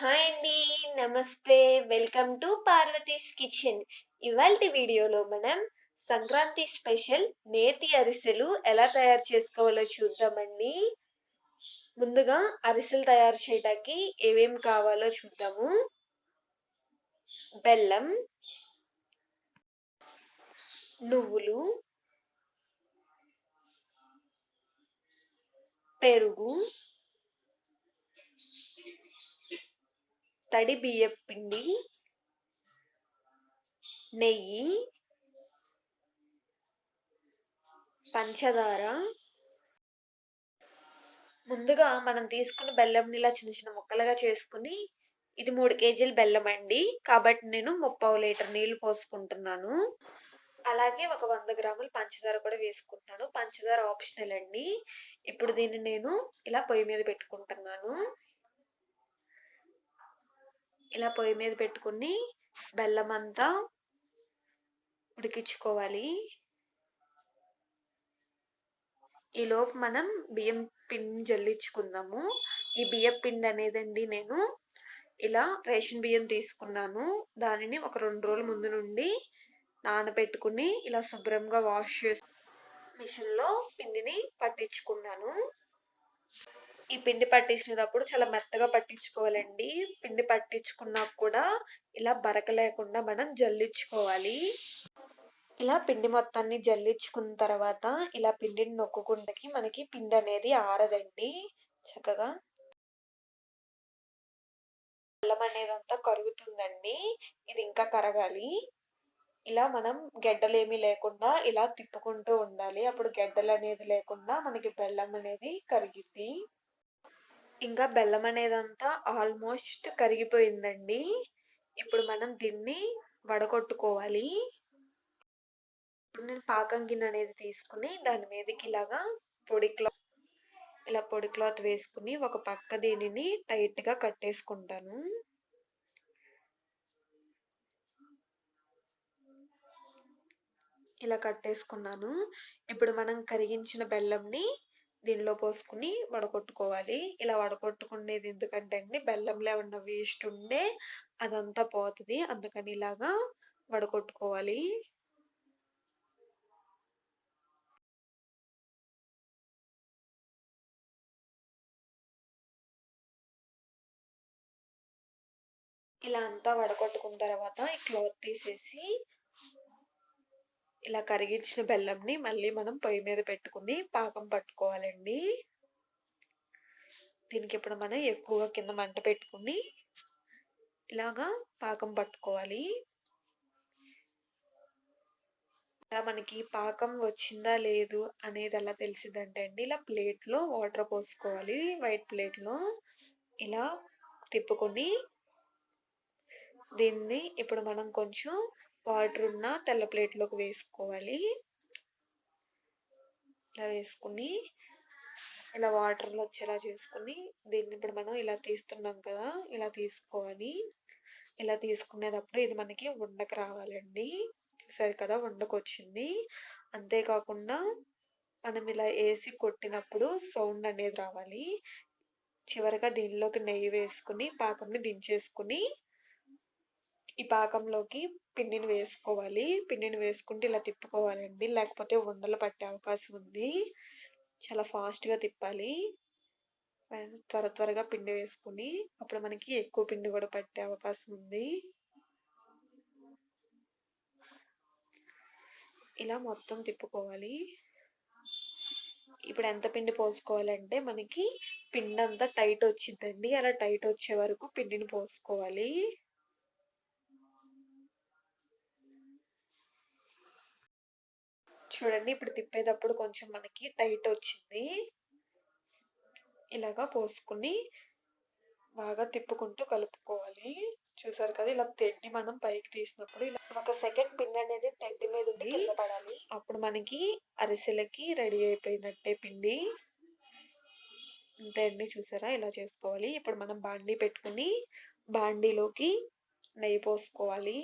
Hi అండి నమస్తే. Welcome to Parvati's kitchen. ఇవాల్టి వీడియోలో మనం సంక్రాంతి స్పెషల్ నేతి అరిసెలు ఎలా తయారు చేసుకోవాలో చూద్దామండి. ముందుగా అరిసెలు తయారు చేయడానికి ఏమేం కావాలో చూద్దాము. బెల్లం నువ్వులు పెరుగు తడి బియ్యం పిండి నెయ్యి పంచదార. ముందుగా మనం తీసుకున్న బెల్లం ఇలా చిన్న చిన్న ముక్కలుగా చేసుకుని ఇది మూడు కేజీల బెల్లం అండి. కాబట్టి నేను ముప్పావు లీటర్ నీళ్ళు పోసుకుంటున్నాను. అలాగే ఒక వంద గ్రాములు పంచదార కూడా వేసుకుంటున్నాను. పంచదార ఆప్షనల్ అండి. ఇప్పుడు దీన్ని నేను ఇలా పొయ్యి మీద పెట్టుకుంటున్నాను. ఇలా పొయ్యి మీద పెట్టుకుని బెల్లం అంతా ఉడికించుకోవాలి ఈలోపు మనం బియ్యం పిండి జల్లించుకుందాము. ఈ బియ్యం పిండి అనేదండి నేను ఇలా రేషన్ బియ్యం తీసుకున్నాను. దానిని ఒక రెండు రోజుల ముందు నుండి నానబెట్టుకుని ఇలా శుభ్రంగా వాష్ చేసి మిషన్లో పిండిని పట్టించుకున్నాను. ఈ పిండి పట్టించినప్పుడు చాలా మెత్తగా పట్టించుకోవాలండి. పిండి పట్టించుకున్నా కూడా ఇలా బరక లేకుండా మనం జల్లించుకోవాలి. ఇలా పిండి మొత్తాన్ని జల్లించుకున్న తర్వాత ఇలా పిండిని నొక్కుకుంటకి మనకి పిండి అనేది ఆరదండి. చక్కగా బెల్లం అనేది అంతా కరుగుతుందండి. ఇది ఇంకా కరగాలి. ఇలా మనం గెడ్డలు ఏమీ లేకుండా ఇలా తిప్పుకుంటూ ఉండాలి. అప్పుడు గెడ్డలు అనేది లేకుండా మనకి బెల్లం అనేది కరిగిద్ది. ఇంకా బెల్లం అనేదంతా ఆల్మోస్ట్ కరిగిపోయిందండి. ఇప్పుడు మనం దీన్ని వడగొట్టుకోవాలి. ఇప్పుడు నేను పాకం గిన్నె అనేది తీసుకుని దాని మీదకి ఇలాగా పొడి క్లాత్ ఇలా పొడి క్లాత్ వేసుకుని ఒక పక్క దీనిని టైట్గా కట్టేసుకుంటాను. ఇలా కట్టేసుకున్నాను. ఇప్పుడు మనం కరిగించిన బెల్లంని దీనిలో పోసుకుని వడకొట్టుకోవాలి ఇలా వడకొట్టుకునేది ఎందుకంటే అండి బెల్లంలో ఉన్న వేస్ట్ ఉండే అదంతా పోతుంది. అందుకని ఇలాగా వడకొట్టుకోవాలి ఇలా అంతా వడకొట్టుకున్న తర్వాత ఈ క్లాత్ తీసేసి ఇలా కరిగించిన బెల్లంని మళ్ళీ మనం పొయ్యి మీద పెట్టుకుని పాకం పట్టుకోవాలండి. దీనికి ఇప్పుడు మనం ఎక్కువగా కింద మంట పెట్టుకుని ఇలాగా పాకం పట్టుకోవాలి. ఇలా మనకి పాకం వచ్చిందా లేదు అనేది ఎలా తెలిసిందంటే అండి ఇలా ప్లేట్లో వాటర్ పోసుకోవాలి. వైట్ ప్లేట్లో ఇలా తిప్పుకొని దీన్ని ఇప్పుడు మనం కొంచెం వాటర్ ఉన్న తెల్ల ప్లేట్లోకి వేసుకోవాలి. ఇలా వేసుకుని ఇలా వాటర్లో వచ్చేలా చేసుకుని దీన్ని ఇప్పుడు మనం ఇలా తీస్తున్నాం కదా ఇలా తీసుకోవాలి. ఇలా తీసుకునేటప్పుడు ఇది మనకి ఉండకు రావాలండి. చూసారు కదా ఉండకు వచ్చింది అంతేకాకుండా మనం ఇలా వేసి కొట్టినప్పుడు సౌండ్ అనేది రావాలి. చివరిగా దీనిలోకి నెయ్యి వేసుకుని పాకంని దించేసుకుని పాకంలోకి పిండిని వేసుకోవాలి. పిండిని వేసుకుంటే ఇలా తిప్పుకోవాలండి. లేకపోతే ఉండలు పట్టే అవకాశం ఉంది. చాలా ఫాస్ట్గా తిప్పాలి. త్వర త్వరగా పిండి వేసుకుని అప్పుడు మనకి ఎక్కువ పిండి కూడా పట్టే అవకాశం ఉంది. ఇలా మొత్తం తిప్పుకోవాలి. ఇప్పుడు ఎంత పిండి పోసుకోవాలంటే మనకి పిండి అంతా టైట్ వచ్చిందండి. అలా టైట్ వచ్చే వరకు పిండిని పోసుకోవాలి. చూడండి ఇప్పుడు తిప్పేటప్పుడు కొంచెం మనకి టైట్ వచ్చింది. ఇలాగా పోసుకుని బాగా తిప్పుకుంటూ కలుపుకోవాలి. చూసారు కదా ఇలా తెడ్డి మనం పైకి తీసినప్పుడు ఇలా ఒక సెకండ్ పిండి అనేది తెడ్డి మీద ఉండి పడాలి. అప్పుడు మనకి అరిసెలకి రెడీ అయిపోయినట్టే పిండి. అంతే అండి చూసారా? ఇలా చేసుకోవాలి. ఇప్పుడు మనం బాండీ పెట్టుకుని బాండీలోకి నెయ్యి పోసుకోవాలి.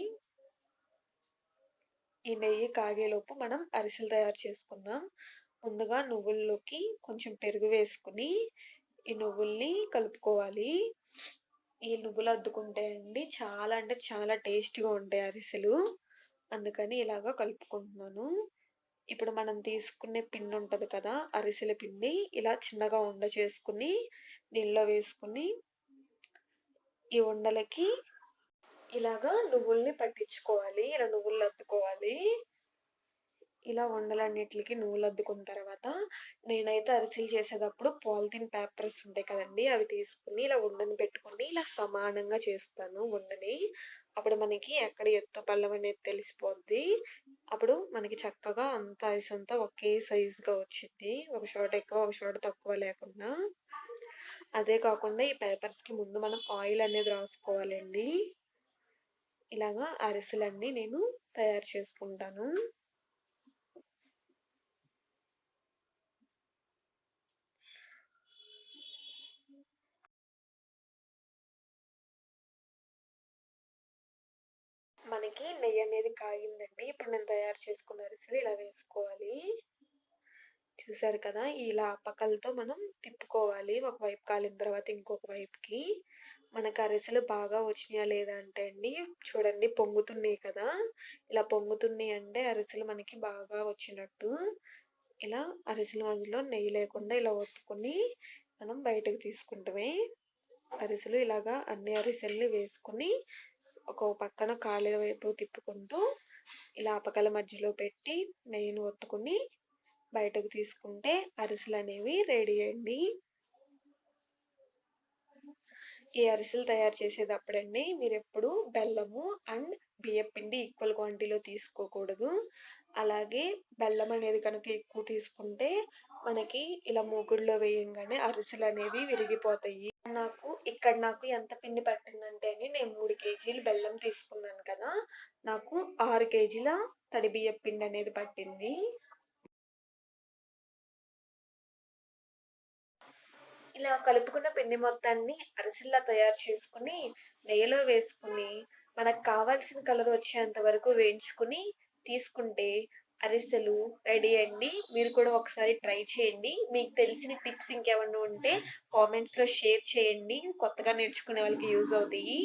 ఈ నెయ్యి కాగేలోపు మనం అరిసెలు తయారు చేసుకుందాం ముందుగా నువ్వుల్లోకి కొంచెం పెరుగు వేసుకుని ఈ నువ్వుల్ని కలుపుకోవాలి ఈ నువ్వులు అద్దుకుంటే అండి చాలా అంటే చాలా టేస్టీగా ఉంటాయి అరిసెలు. అందుకని ఇలాగా కలుపుకుంటున్నాను. ఇప్పుడు మనం తీసుకునే పిండి ఉంటుంది కదా! అరిసెల పిండి ఇలా చిన్నగా ఉండ చేసుకుని దీనిలో వేసుకొని ఈ ఉండలకి ఇలాగా నువ్వుల్ని పట్టించుకోవాలి. ఇలా నువ్వులు అద్దుకోవాలి. ఇలా వండలన్నిటికి నువ్వులు అద్దుకున్న తర్వాత నేనైతే అరిసెలు చేసేటప్పుడు పాలిథిన్ పేపర్స్ ఉంటాయి కదండి అవి తీసుకొని ఇలా ఉండని పెట్టుకొని ఇలా సమానంగా చేస్తాను ఉండని. అప్పుడు మనకి ఎక్కడ ఎత్తు పళ్ళం అనేది తెలిసిపోద్ది. అప్పుడు మనకి చక్కగా అంత అరిసంతా ఒకే సైజుగా వచ్చింది ఒక చోట ఎక్కువ, ఒక చోట తక్కువ లేకుండా. అదే కాకుండా ఈ పేపర్స్‌కి ముందు మనం ఆయిల్ అనేది రాసుకోవాలండి. ఇలాగా అరిసెలన్నీ నేను తయారు చేసుకుంటాను. మనకి నెయ్యి అనేది కాగిందండి. ఇప్పుడు నేను తయారు చేసుకున్న అరిసెలు ఇలా వేసుకోవాలి. చూసారు కదా! ఇలా అప్పకలతో మనం తిప్పుకోవాలి. ఒకవైపు కాలిన తర్వాత ఇంకొక వైపుకి. మనకు అరిసెలు బాగా వచ్చినాయా లేదా అంటే అండి చూడండి పొంగుతున్నాయి కదా! ఇలా పొంగుతున్నాయి అంటే అరిసెలు మనకి బాగా వచ్చినట్టు. ఇలా అరిసెల మధ్యలో నెయ్యి లేకుండా ఇలా ఒత్తుకొని మనం బయటకు తీసుకుంటామే అరిసెలు ఇలాగా అన్ని అరిసెల్ని వేసుకొని ఒక పక్కన కాలే వైపు తిప్పుకుంటూ ఇలా అపకల మధ్యలో పెట్టి నెయ్యిని ఒత్తుకుని బయటకు తీసుకుంటే అరిసెలు అనేవి రెడీ అండి. ఈ అరిసెలు తయారు చేసేటప్పుడండి మీరెప్పుడు బెల్లము అండ్ బియ్యపిండి ఈక్వల్ క్వాంటిటీలో తీసుకోకూడదు. అలాగే బెల్లం అనేది కనుక ఎక్కువ తీసుకుంటే మనకి ఇలా మూగుడులో వేయంగానే అరిసెలు అనేవి విరిగిపోతాయి. నాకు ఇక్కడ నాకు ఎంత పిండి పట్టిందంటే నేను మూడు కేజీలు బెల్లం తీసుకున్నాను కదా! నాకు ఆరు కేజీల తడి బియ్యపు పిండి అనేది పట్టింది. ఇలా కలుపుకున్న పిండి మొత్తాన్ని అరిసెల్లా తయారు చేసుకొని నెయ్యిలో వేసుకుని మనకు కావాల్సిన కలర్ వచ్చేంత వరకు వేయించుకొని తీసుకుంటే అరిసెలు రెడీ అండి. మీరు కూడా ఒకసారి ట్రై చేయండి. మీకు తెలిసిన టిప్స్ ఇంకేమన్నా ఉంటే కామెంట్స్‌లో షేర్ చేయండి. కొత్తగా నేర్చుకునే వాళ్ళకి యూజ్ అవుతాయి.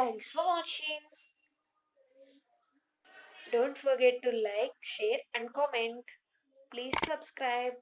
Thanks for watching. Don't forget to like, share and comment. Please subscribe.